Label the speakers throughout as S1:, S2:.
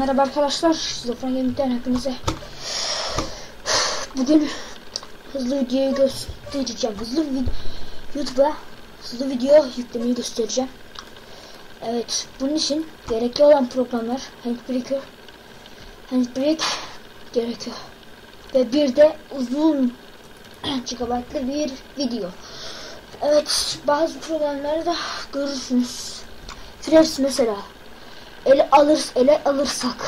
S1: Merhaba arkadaşlar, Zofran Gaming'den hepinize Bugün hızlı videoyu göstereceğim. Hızlı vid YouTube'a hızlı video yüklemeyi göstereceğim. Evet, bunun için gerekli olan programlar Handbrake Handbrake gerekiyor. Ve bir de uzun GB'lı bir video. Evet, bazı programları da görürsünüz Flash mesela ele alır ele alırsak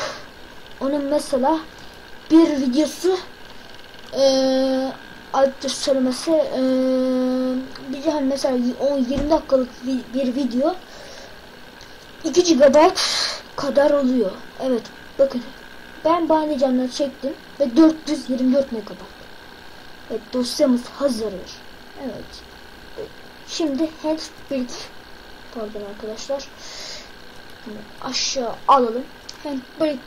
S1: onun mesela bir videosu eee ayıptır söylemesi eee bir hani mesela 10 20 dakikalık bir video 2 GB kadar oluyor. Evet bakın ben bahanecanları çektim ve 424 MB. Evet dosyamız hazır. Evet. Şimdi handbrake pardon arkadaşlar aşağı alalım. Hem böyle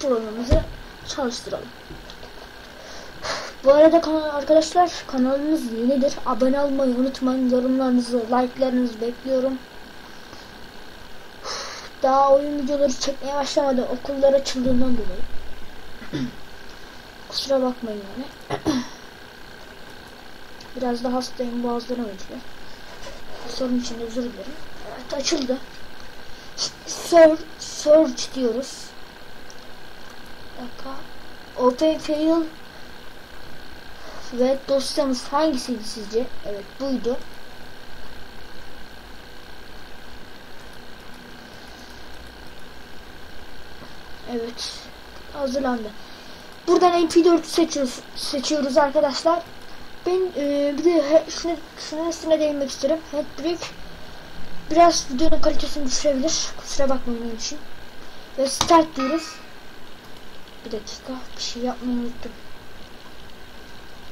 S1: programımızı çalıştıralım. Bu arada arkadaşlar kanalımız yenidir. Abone olmayı unutmayın. Yorumlarınızı, like'larınızı bekliyorum. Daha oyun videoları çekmeye başlamadı. Okullar açıldığından dolayı. Kusura bakmayın yani. Biraz da hastayım. Boğazlarım acıyor. Sorun için özür dilerim. Evet açıldı. Search, search diyoruz. Dakika. Open fail ve dosyamız hangisiydi sizce? Evet buydu. Evet. Hazırlandı. Buradan MP4 seçiyoruz, seçiyoruz arkadaşlar. Ben e, bir de he, şunu, şunun üstüne değinmek isterim. Headbrick Biraz videonun kalitesini düşürebilir. Kusura bakmayın benim için. Ve start diyoruz. Bir dakika. Bir şey yapmayı unuttum.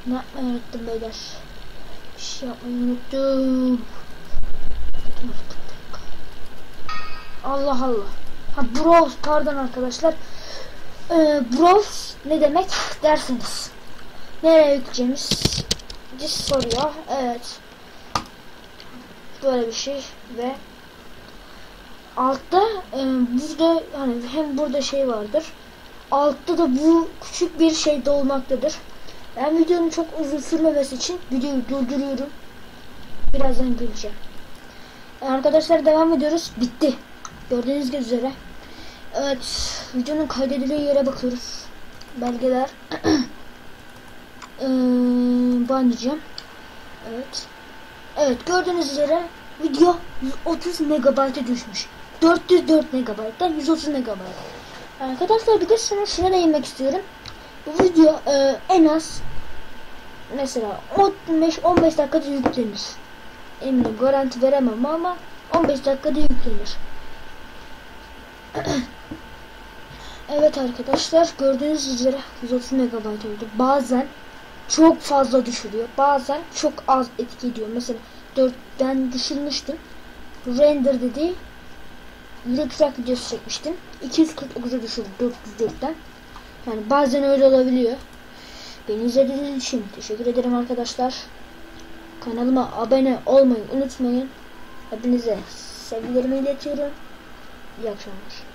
S1: Ne yapmayı unuttum beyler. Bir şey yapmayı unuttum. Allah Allah. Ha browse pardon arkadaşlar. Ee, browse ne demek dersiniz. Nereye yükleyeceğimiz soruyor. Evet böyle bir şey ve altta e, burada hani hem burada şey vardır altta da bu küçük bir şey de ben videonun çok uzun sürmemesi için videoyu durduruyorum. Birazdan geleceğim arkadaşlar devam ediyoruz. Bitti. Gördüğünüz üzere. Evet videonun kaydedildiği yere bakıyoruz. Belgeler. Ee, banlayacağım. Evet Evet gördüğünüz üzere video 130 MB'e düşmüş. 404 MB'dan 130 MB. Arkadaşlar bir de sana şuna değinmek istiyorum. Bu video e, en az mesela 15-15 dakikada yüklenir. Eminim garanti veremem ama 15 dakikada yüklenir. evet arkadaşlar gördüğünüz üzere 130 MB oldu. Bazen çok fazla düşürüyor. Bazen çok az etki ediyor. Mesela 4'ten düşürmüştüm. Render dedi. Yürek videosu çekmiştim. 249'a düşürdü 404'ten. Yani bazen öyle olabiliyor. Beni izlediğiniz için teşekkür ederim arkadaşlar. Kanalıma abone olmayı unutmayın. Hepinize sevgilerimi iletiyorum. İyi akşamlar.